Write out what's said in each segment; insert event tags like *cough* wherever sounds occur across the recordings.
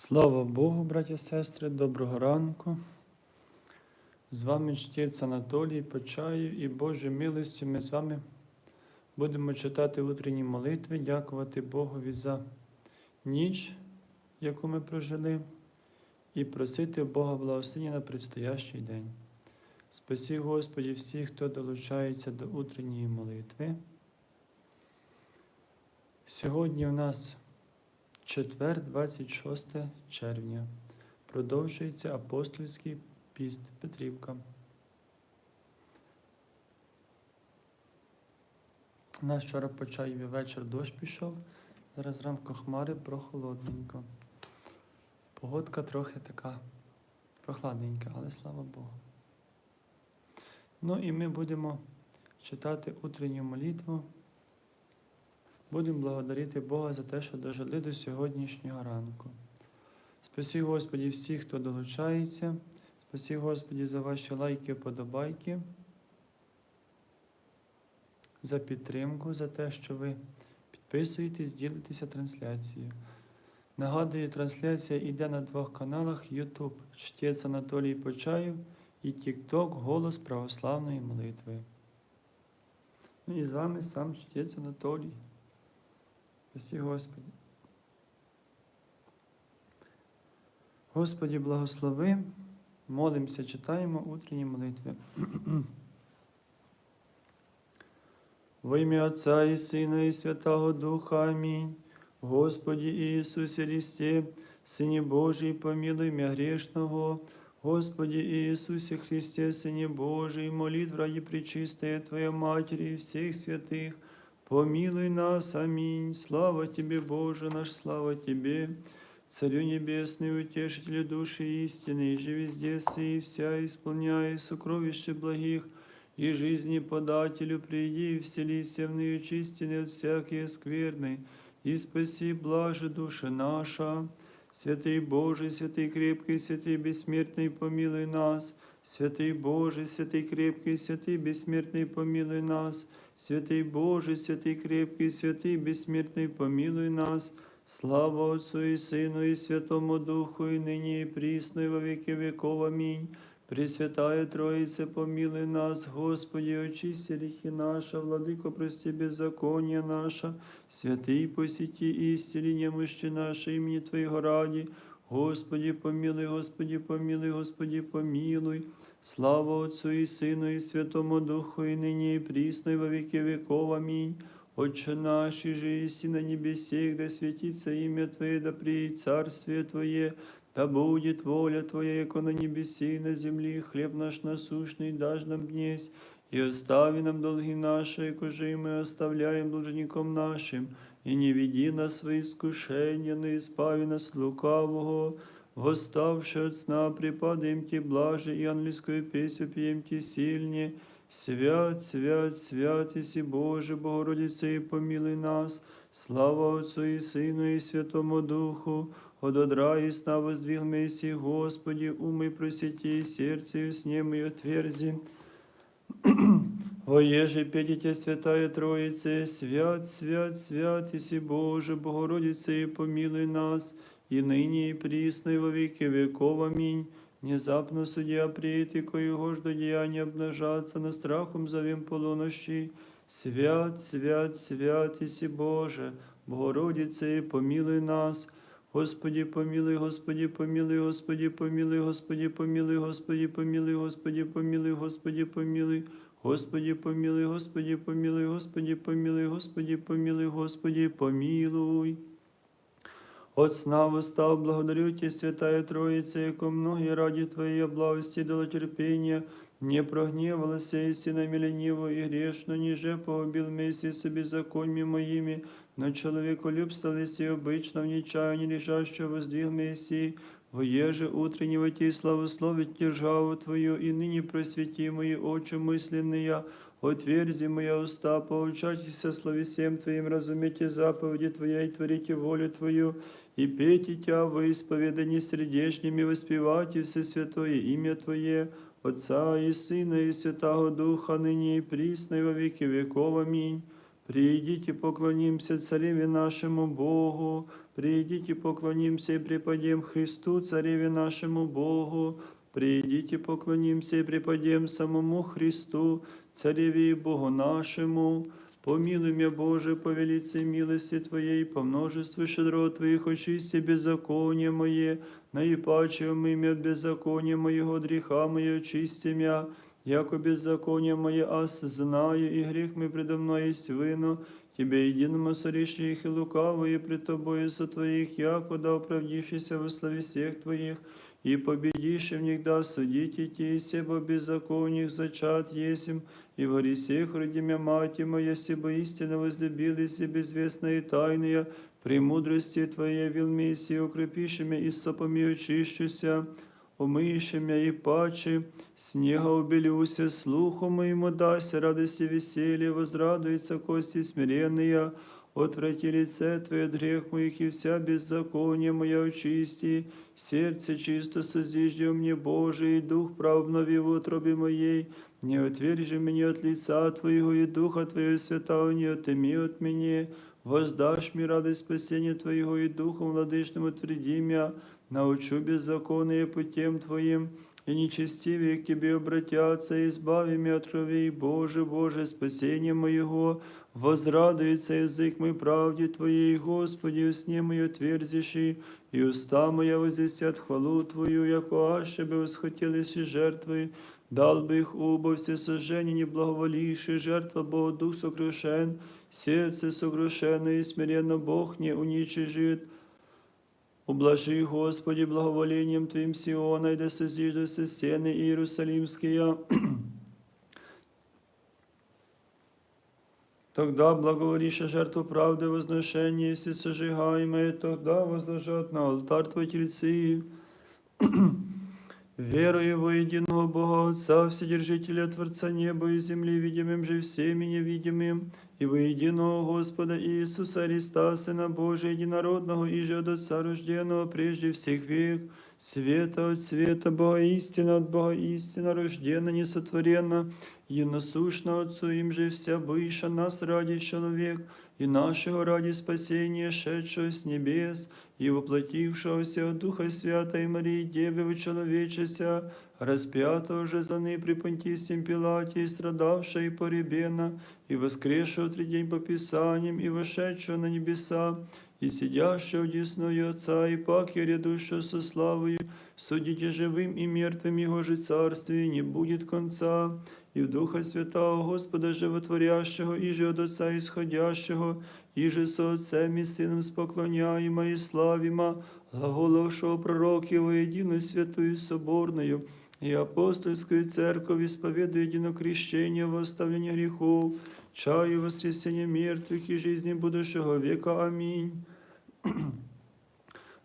Слава Богу, браті і сестри, доброго ранку. З вами чтець Анатолій Почаю і Божою милостю ми з вами будемо читати утренні молитви, дякувати Богові за ніч, яку ми прожили, і просити Бога благословення на предстоящий день. Спасі Господі всіх, хто долучається до утренньої молитви. Сьогодні в нас Четвер, 26 червня. Продовжується апостольський піст Петрівка. У нас вчора по чаєві вечір дощ пішов, зараз зранку хмари прохолодненько. Погодка трохи така прохладненька, але слава Богу. Ну і ми будемо читати утренню молитву. Будемо благодарити Бога за те, що дожили до сьогоднішнього ранку. Спасі Господі всіх, хто долучається. Спасі Господі за ваші лайки, подобайки, за підтримку, за те, що ви підписуєтесь, ділитеся трансляцією. Нагадую, трансляція йде на двох каналах YouTube Чтець Анатолій Почаєв і TikTok Голос Православної молитви. Ну і з вами сам Чтець Анатолій. Спасі Господи. Господі благослови, молимося, читаємо утренні молитви. *clears throat* Во ім'я Отця і Сина, і Святого Духа. Амінь. Господі Ісусі Христе, Сині Божий, помилуй мя грешного. Господи Иисусе Христе, Сыне Божий, молитв ради Пречистая Твоя Матери и всех святых, Помилуй нас, аминь. Слава Тебе, Боже наш, слава Тебе, Царю Небесный, Утешителю души истины, и же везде сы, и вся исполняя сокровище благих, и жизни подателю приди, и вселися в ныне чистины от всякие скверны, и спаси блаже душа наша. Святый Божий, святый крепкий, святый бессмертный, помилуй нас. Святый Божий, святый крепкий, святый бессмертный, помилуй нас. Святый Божий, святый крепкий, святый бессмертный, помилуй нас. Слава Отцу и Сыну и Святому Духу, и ныне и присно, и во веки веков. Аминь. Пресвятая Троице, помилуй нас, Господи, очисти грехи наши, Владыко, прости беззаконие наше, святый посети истини немощи наши имени Твоего ради, Господи, помилуй, Господи, помилуй, Господи, помилуй. Слава Отцу и Сыну и Святому Духу, и ныне и присно, и во веки веков. Аминь. Отче наш, и же еси на небесех, да светится имя Твое, да приедет царствие Твое, да будет воля Твоя, яко на небеси и на земли, хлеб наш насущный дашь нам днесь, и остави нам долги наши, яко же и мы оставляем должником нашим, и не веди нас в свои искушения, но избави нас лукавого, восставши от сна, припадаем Ти блаже, и ангельскую песню пьем Ти сильнее, Свят, свят, свят, Иси Боже, Богородице, и помилуй нас, слава Отцу и Сыну и Святому Духу, от одра и сна воздвиг Месси, Господи, умы просети, сердце и снем и отверзи. Воеже петите, Святая Троице, свят, свят, свят, Иси Боже, Богородице, и помилуй нас, и ныне, и присно, и во веки веков. Аминь. Внезапно судья приит, и коего жду деяния обнажаться, на страхом зовем полунощи. Свят, свят, свят, Иси Боже, Богородице, и помилуй нас. Господи, помилуй, Господи, помилуй, Господи, помилуй, Господи, помилуй, Господи, помилуй, Господи, помилуй, Господи, помилуй. Господи, помилуй, Господи, помилуй, Господи, помилуй, Господи, помилуй, Господи, помилуй. От сна восстав, благодарю Тебе, Святая Троица, яко многие ради Твоей благости дало терпения, не прогневалась и сына лениву и грешно, ниже погубил вместе с беззаконьями моими, но человеколюбство и обычно в нечаянии лежащего воздвиг Мессии, Воеже утреннего Ти славословить державу Твою, и ныне просвети мои очи мысленные, отверзи моя уста, поучайтесь слове всем Твоим, разумейте заповеди Твоя и творите волю Твою, и пейте Тя во исповедании сердечными, воспевайте все святое имя Твое, Отца и Сына и Святого Духа, ныне и присно и во веки веков. Аминь. Придите, поклонимся Цареве нашему Богу, Придите, поклонимся и преподем Христу, Цареве нашему Богу. Придите, поклонимся и преподем самому Христу, Цареве и Богу нашему. Помилуй меня, Боже, по велице милости Твоей, по множеству щедрот Твоих, очисти беззаконие мое, наипаче умы меня от беззакония моего, греха мое, очисти меня, яко беззаконие мое, ас знаю, и грех мой предо мной есть вино, Тебе единому сориши их и лукавые пред Тобою со Твоих, яко да оправдишься во славе всех Твоих, и победишь в них да судите те, себо беззакониях зачат есим, и во всех роди мя мати моя, себо истинно возлюбились и безвестная и тайная, премудрости Твоей вилмиси, укрепиши мя и сопами очищуся, Омиєши мя і паче, снега убелюся, слуху моему дася, радости веселья, возрадуется кости смиренные, отврати лице Твое от грех моих, и вся беззаконие моя очисти, сердце чисто создежди мне, Боже, и дух прав обнови в утробе моей, не отвержи меня от лица Твоего, и духа Твоего святого не отыми от меня, воздашь мне радость спасения Твоего, и духом владычным утверди меня, научу беззаконные путем Твоим, и нечестивые к Тебе обратятся, и избави меня от крови, Боже, Боже, спасение моего, возрадуется язык мой правде Твоей, Господи, усне мою отверзиши, и уста моя возвестят хвалу Твою, яко аще бы восхотелись и жертвы, дал бы их убо все сожжения неблаговолившие, жертва Богу дух сокрушен, сердце сокрушенное и смиренно Бог не уничижит, Ублажи, Господи, благоволением Твоим Сиона, и да созиждутся стены Иерусалимские. *clears throat* Тогда благоволишь жертву правды возношения, все сожигаемые, тогда возложат на алтарь Твой тельцы. *clears throat* Верую во единого Бога Отца, Вседержителя Творца неба и земли, видимым же всеми невидимым, и во единого Господа Иисуса Христа, Сына Божия, единородного, и же от Отца рожденного прежде всех век, света от света, Бога истина от Бога истина, рождена, несотворена, единосущна Отцу, им же вся быша нас ради человек, и нашего ради спасения, шедшего с небес, и воплотившегося от Духа Святой Марии Девы человечеся, распятого же за ней при Понтийском Пилате, и страдавшего и поребена, и воскресшего в третий день по Писаниям, и вошедшего на небеса, и сидящего одесную Отца, и пак я рядущего со славою, судите живым и мертвым Его же царствие, не будет конца, и в Духа Святого Господа Животворящего, и же от Отца исходящего, и же со Отцем и Сыном споклоняемо и славимо, глаголовшего пророки во единую святую соборную, и апостольскую церковь исповедуя едино крещение во оставление грехов, чаю воскресения мертвых и жизни будущего века. Аминь.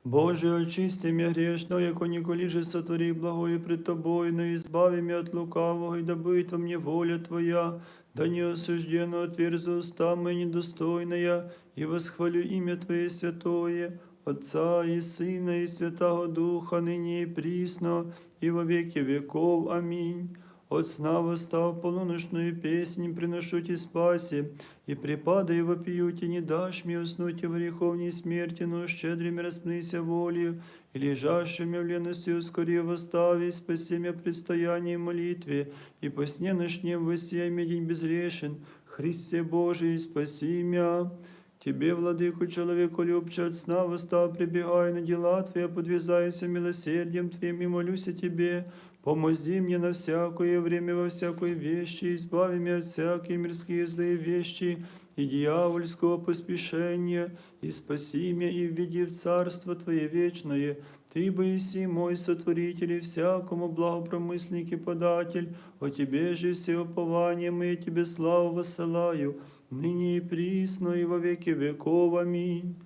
Боже, очисти меня грешно, яко николи же сотвори благое пред Тобой, но избави меня от лукавого, и да будет во мне воля Твоя, да не осужденно отверзу уста мои недостойная, и восхвалю имя Твое святое, Отца и Сына и Святого Духа, ныне и присно, и во веки веков. Аминь. От сна восстав полуношную песнь, приношу Ти спаси, и припадай вопию не дашь мне уснуть в греховней смерти, но щедрыми распнися волею, и лежащими в лености ускори восстави, спаси меня предстоянии молитве, и по сне ночнем воссияй мне день безгрешен, Христе Божий, спаси меня. Тебе, владыку, человеку любче от сна восстав, прибегай на дела Твои, подвязайся милосердием Твоим и молюсь о Тебе. Помози мне на всякое время, во всякой вещи, избави меня от всякие мирские злые вещи и дьявольского поспешения, и спаси меня и введи в Царство Твое вечное. Ты боиси мой сотворитель и всякому благопромысленник и податель, о Тебе же все упование мы Тебе славу высылаю, ныне и присно и во веки веков. Аминь.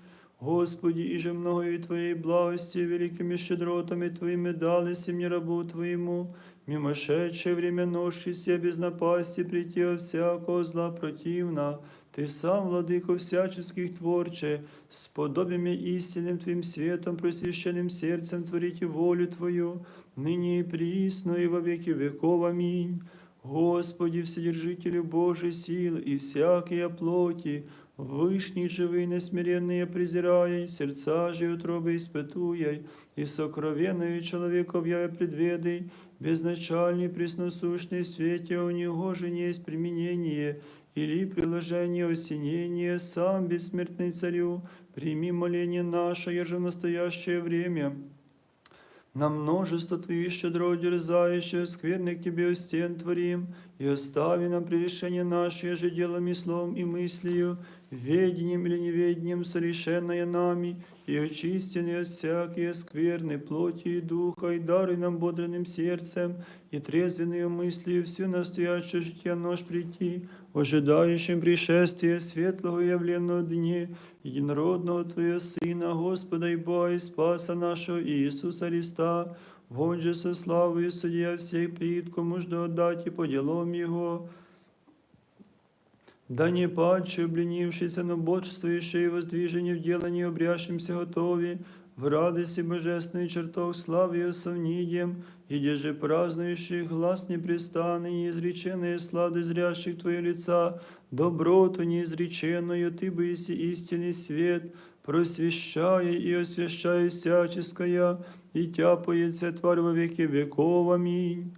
Господи, и же многою Твоей благости, великими щедротами Твоими дали мне рабу Твоему, мимошедшее время ношися без напасти прийти от всякого зла противна. Ты сам, владыко всяческих творче, сподобиями истинным Твоим светом, просвященным сердцем творите волю Твою, ныне и присно и во веки веков. Аминь. Господи, Вседержителю Божий сил и всякие плоти, Вышний живый, несмиренные презирая, сердца же утробы испытуя, и сокровенную человеков я предведый, безначальный пресносущный свете у него же не есть применение, или приложение осенения, сам бессмертный царю, прими моление наше, же в настоящее время. На множество Твоих щедро дерзающих, скверных Тебе стен творим, и остави нам прегрешение наше же делом и словом и мыслью, ведением или неведением совершенное нами, и очистенные от всякие скверны плоти и духа, и даруй нам бодренным сердцем, и трезвенную мыслью всю настоящее житие нож прийти, ожидающим пришествия светлого явленного дне, единородного Твоего Сына, Господа и Бога и Спаса нашего Иисуса Христа, вон же со славою судья всех пред, кому жду отдать и по делам Его, да не падше, обленившийся, но бодрствующий воздвижение в делании обрящимся готови, в радости божественной чертог славы и совнидием, и же празднующих глаз непрестанный, неизреченные слады зрящих Твое лица, доброту неизреченную, Ты бы иси истинный свет, просвещая и освящая всяческое, и тяпается тварь во веки веков. Аминь.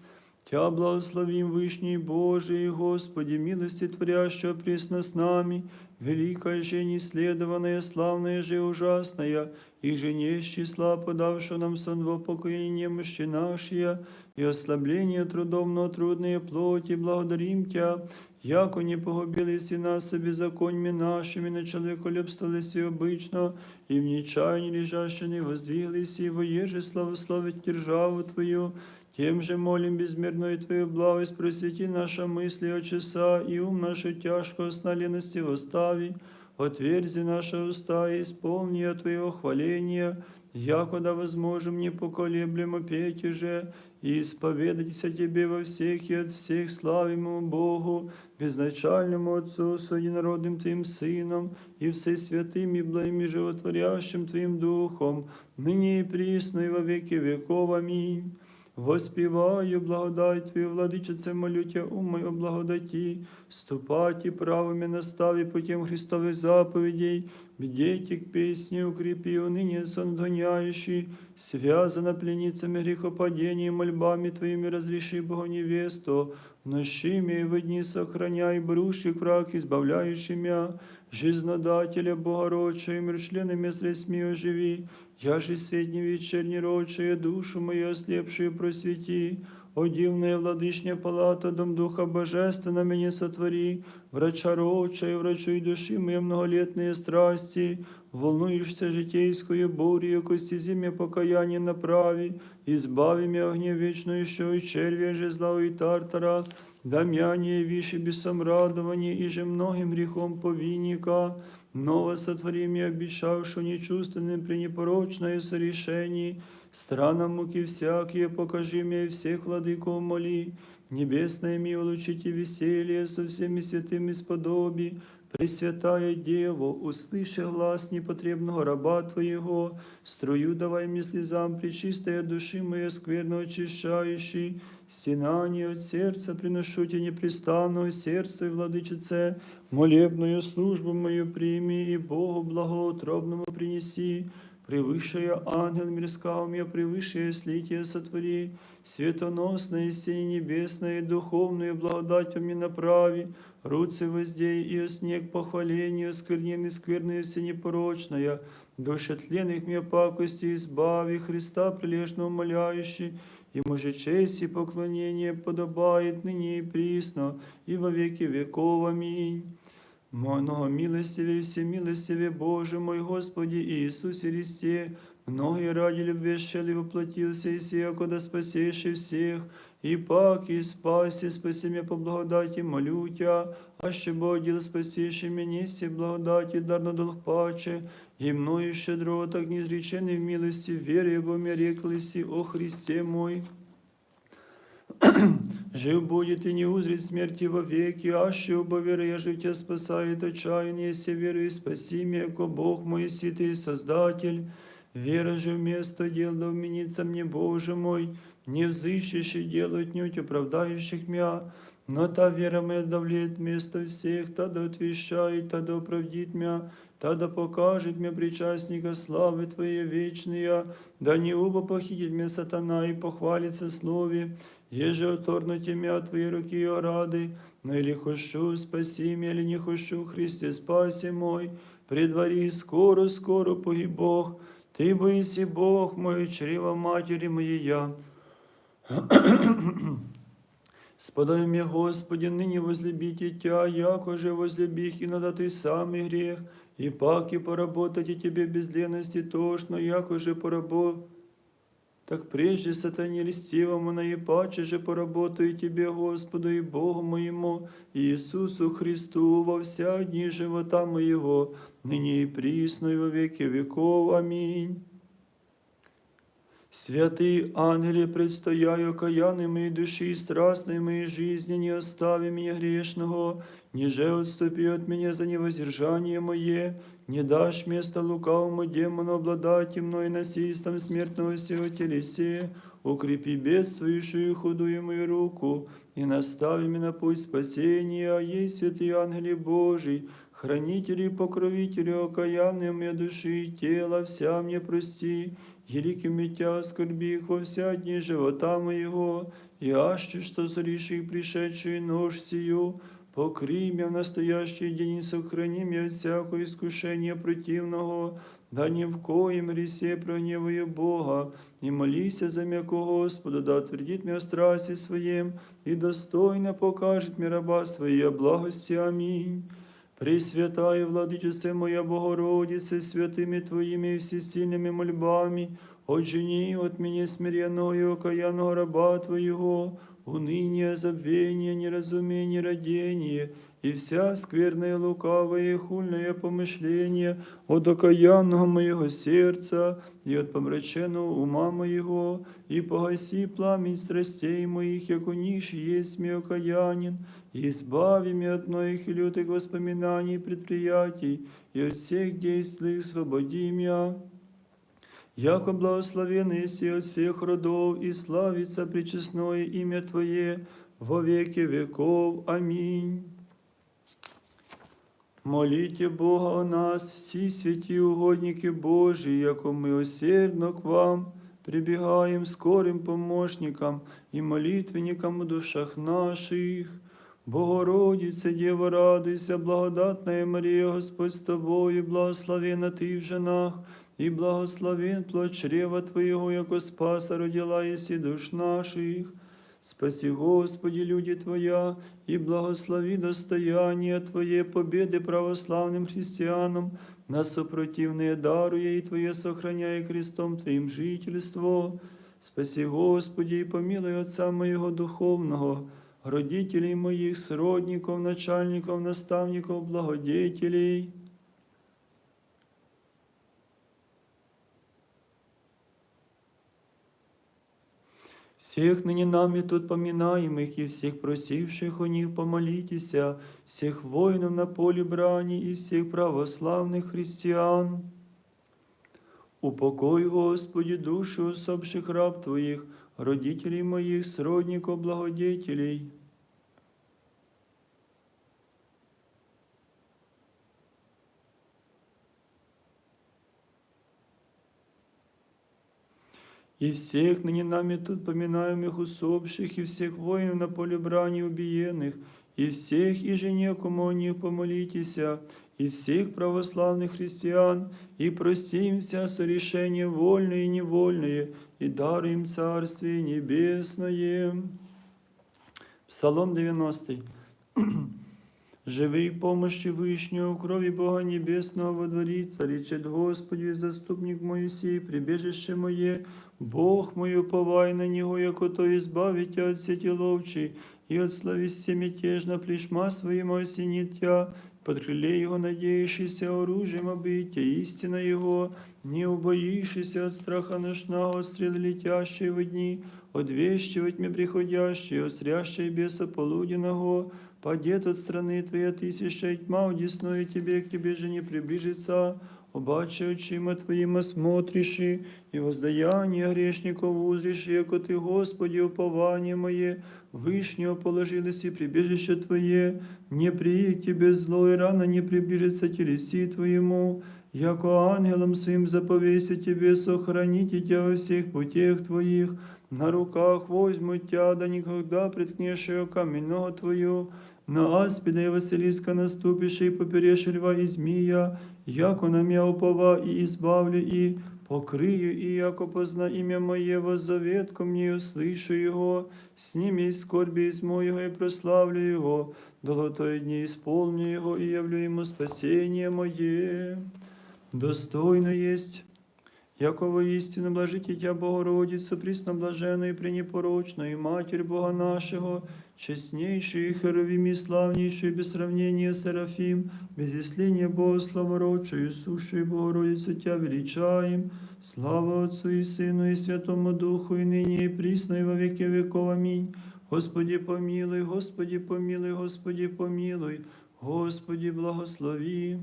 Тя благословим Вышний Божий, Господи, милости творящего пресно с нами, великая же неследованная, славная же ужасная, и же не из числа подавшего нам сон в упокоение мощи нашия, и ослабление трудом, но трудные плоти, благодарим Тя, яко не погубились и нас беззаконьми нашими, на человеколюбствовались и обычно, и в нечаянии лежащие не воздвиглись, и воеже славословить державу Твою, тем же молим безмерную Твою благость, просвети наша мысли от часа, и ум нашу тяжкого сна лености восстави, отверзи наши уста и исполни от Твоего хваления, якода возможем непоколеблемо петь уже, и исповедайтесь Тебе во всех и от всех славимому Богу, безначальному Отцу, с единородным Твоим Сыном, и всесвятым и благим и животворящим Твоим Духом, ныне и присно и во веки веков. Аминь. Воспіваю благодать Твою, владичице, молюття Тя, умой о благодаті, вступаті правими настави путем Христових заповідей, бдейте к песне укрепи, уныне сон гоняющий, связана пленницами грехопадения, мольбами Твоими разреши Богу невесту, нощи и в дни сохраняй, брущих враг, избавляющий мя, жизнодателя Богородча, и мир членами средстми оживи, я же средний вечерний рочая, душу мою ослепшую просвети, о дивная владышня палата, дом Духа Божественного меня сотвори, врача рочая, врачуй души мои многолетные страсти, волнуешься житейскую бурью, кости зиме покаяние направи, избави меня огне вечную, еще и червя же зла и тартара, Дам'яне виши бесом радование, и же многим грехом повинника, Ново сотвори мне, обещавшую нечувственным при непорочное сорешении, странам муки всякие, покажи мне всех владыков моли, небесное ми улучите веселье со всеми святыми сподоби, Пресвятая Дево, услыши глас непотребного раба Твоего, струю давай мне слезам причистая души моей скверно очищающей, стенание от сердца приношу тебе непрестанного сердца и владычице, молебную службу мою прими и Богу благоутробному принеси, превыше ангел мирского меня, превыше слитие сотвори, светоносное, синее небесное, духовную благодать мне направи, руцы воздей и снег похвалению, скверненный, скверная, все непорочная, души тленных мне пакости избави, Христа прилежно умоляющий, Ему же честь и поклонение подобает ныне и присно, и во веки веков. Аминь. Много милостивее, всемилостивее Боже мой Господи Иисусе Христе, многие ради любви щели воплотился и сия, куда спасеши всех, и пак и спаси, спаси меня по благодати, молю Тя, а ще Бог спасиши меня, си благодати, дар на долг паче, и мною щедро, так неизреченный в милости, вере, бо мне реклися о Христе мой. Жив будет и не узрит смерти вовеки, аще оба веры я жив тебя спасает отчаяние, если веру и спаси меня, ко Бог мой, святый Создатель. Вера же вместо дел да вменится мне, Боже мой, не взыщешь и дел отнюдь оправдающих мя, Но та вера моя давлеет вместо всех, та да отвещает, та да оправдит мя, та да покажет мне причастника славы Твоей вечные, да не оба похитит мне сатана и похвалится слове, еже оторнуте мя от Твоей руки и рады, но или хочу, спаси меня, или не хочу, Христе, спаси мой, предвари, скоро, скоро погиб Бог, Ты боиси Бог мой, чрево матери моей я. *clears throat* Спадай мне, Господи, ныне возлюбите Тя, яко же возлюбих, и надо Ты самый грех, и паки поработать и Тебе без лености тошно, яко же поработать. Так прежде сатане льстивому наипаче же поработаю Тебе, Господу и Богу моему, Иисусу Христу, во вся дни живота моего, ныне и присно и во веки веков. Аминь. Святые ангели, предстояю окаянной моей души и страстной моей жизни, не остави меня грешного, ниже отступи от меня за невоздержание мое, не дашь место лукавому демону обладать мной насильством смертного сего телесе, укрепи бедствующую худую мою руку, и настави меня на путь спасения, ей святые ангели Божий, хранители и покровители окаянные моей души и тела, вся мне прости, Елики митя скорбих во вся дни живота моего, и аще что зриши пришедшую нож сию, покрий меня в настоящий день и сохрани меня от всякого искушения противного, да ни в коем ресе прогневаю Бога, и молися за м'яко Господа, да отвердит меня в страсти своем, и достойно покажет мне раба своей благости. Аминь. Пресвятая Владычице моя Богородице, святыми Твоими и всесильными мольбами, отжени от меня смиренного и окаянного раба Твоего, уныние, забвение, неразумение, родение, и вся скверная, лукавая и хульное помышление от окаянного моего сердца и от помраченного ума моего, и погаси пламень страстей моих, яко ниш есть мне окаянин, и избави меня от многих и лютых воспоминаний и предприятий, и от всех действий освободи меня. Яко благословенный си от всех родов, и славится пречестное имя Твое во веки веков. Аминь. Молите Бога о нас, всі святі угодники Божі, яко ми осердно к вам прибегаем скорым помощникам и молитвенникам в душах наших. Богородице, Дева, радуйся, благодатная Мария, Господь с тобою, благословена Ты в женах, и благословен плод чрева Твоего, яко спаса родила еси душ наших. Спаси, Господи, люди Твоя, и благослови достояние Твое победы православным христианам, на сопротивные даруя и Твое сохраняя крестом Твоим жительство. Спаси, Господи, и помилуй Отца моего духовного, родителей моих, сродников, начальников, наставников, благодетелей. Всех ныне нами тут поминаемых и всех просивших у них помолитеся, всех воинов на поле брани и всех православных христиан. Упокой, Господи, душу усопших раб Твоих, родителей моих, сродников, благодетелей. И всех ныне нами тут поминаемых усопших, и всех воинов на поле брани убиенных, и всех и же некому о них помолитеся, и всех православных христиан, и прости им вся сорешения вольные и невольные, и дар им Царствие Небесное. Псалом 90. *clears throat* Живи в помощи Вышнего, крови Бога Небесного водворится, речет Господи, заступник Моисей, прибежище мое, Бог мой, уповай на Него, яко то избавить тя от сети ловчей, и от слависти мятежно плешма своим осенит тя, под крыле Его надеющийся оружием обитя, истина Его, не убоишься от страха ношного, от стрел летящей в дни, от вещи во тьме приходящей, от беса полуденного, Падет от страны Твоя тысяча и тьма, удесную Тебе, к Тебе же не приближится. обаче очима Твоїми смотриши, і воздаяння грешников узриши, яко Ти, Господи, упование моє, вышнего положилось и прибежище Твое, не приедет Тебе зло, и рано не приближится телеси Твоему, яко ангелом своим заповеся Тебе сохранить Тебя во всех путях Твоих, на руках возьму Тебя, да никогда приткнешь ее каменного Твою, на аспида и Василиска наступишь, и поперешь льва и змея, яко на меня упова и избавлю, и покрию, и яко позна имя Мое, воззовет ко мне, услышу Его, сними из скорби из моего и прославлю Его, долготой дни исполню Его и явлю Ему спасение Мое. Достойно есть Яко воістину блажите Тя Богородицю, пресноблаженную и пренепорочную, Матерь Бога нашего, честнейшую, херовим и славнейшую, без сравнения Серафим, без исления Бога славородшую, сущую Богородицу Тя величаем, слава Отцу и Сыну и Святому Духу, и ныне и присно, и во веки веков. Аминь. Господи помилуй, Господи помилуй, Господи помилуй, Господи благослови.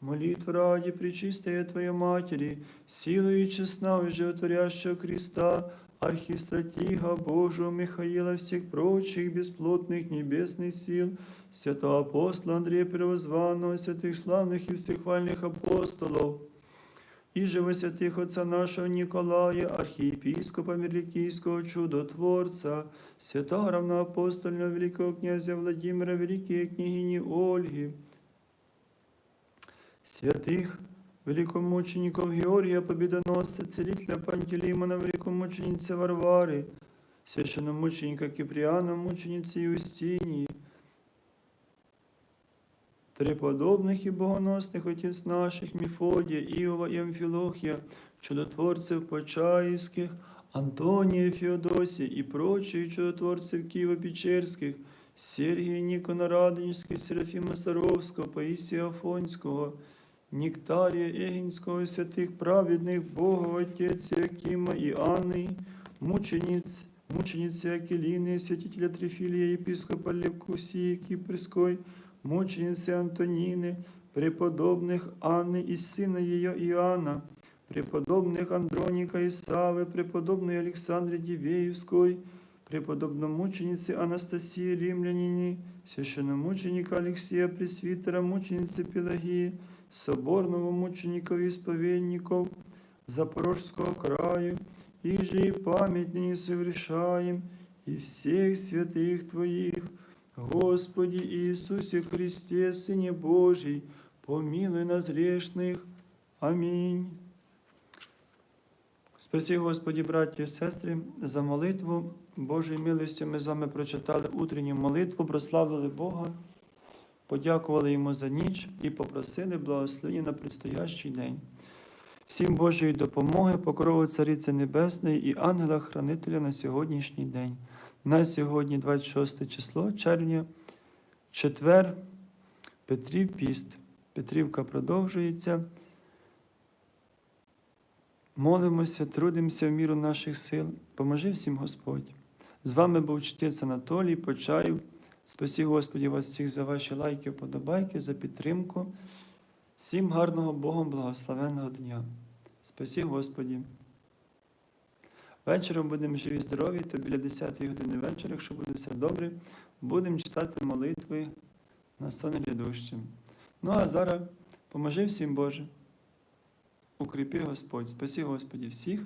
Молитва ради Пречистая Твоей Матери, силою и честна животворящего креста, архистратига Божьего Михаила, всех прочих бесплотных небесных сил, святого апостола Андрея Первозванного, святых славных и всехвальных апостолов, и же во святых отца нашего Николая, архиепископа Мирликийского чудотворца, святого равноапостольного великого князя Владимира, великой княгини Ольги, святых великомучеников Георгия Победоносца, целителя Пантелеймона, великомученицы Варвары, священномученика Киприана, мученицы Юстинии, преподобных и богоносных отец наших Мефодия, Иова и Амфилохия, чудотворцев Почаевских, Антония, Феодосия и прочие чудотворцев Киево-Печерских, Сергия Никона Радонежского, Серафима Саровского, Паисия Афонського, Нектария Егинського, святих праведних Бога, Отець Якима і Анни, мучениць, мучениці Акеліни, святителя Трифілія, єпископа Левкусії Кіпрської, мучениці Антоніни, преподобних Анни і сина її Іоанна, преподобных Андроника и Савы, преподобной Александры Дивеевской, преподобномученицы Анастасии Римлянине, священномученика Алексея Пресвитера, мученицы Пелагии, соборного мученика и исповедников Запорожского краю, и же и память ныне совершаем, и всех святых Твоих, Господи Иисусе Христе, Сыне Божий, помилуй нас грешных. Амінь. Спасі, Господі, браті і сестри, за молитву Божою милостю ми з вами прочитали утренню молитву, прославили Бога, подякували Йому за ніч і попросили благословення на предстоящий день. Всім Божої допомоги, покрову Цариці Небесної і ангела-хранителя на сьогоднішній день. На сьогодні, 26 число червня, четвер, Петрів піст. Петрівка продовжується. Молимося, трудимося в міру наших сил. Поможи всім Господь. З вами був чтець Анатолій Почаїв. Спасі Господі вас всіх за ваші лайки, вподобайки, за підтримку. Всім гарного Богом благословенного дня. Спасі Господі. Вечором будемо живі, здорові, то біля 10 години вечора, якщо буде все добре, будемо читати молитви на сон глядущим. Ну а зараз поможи всім Боже. Укріпи Господь, спаси Господі всіх,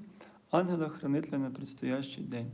ангела-хранителя на предстоящий день.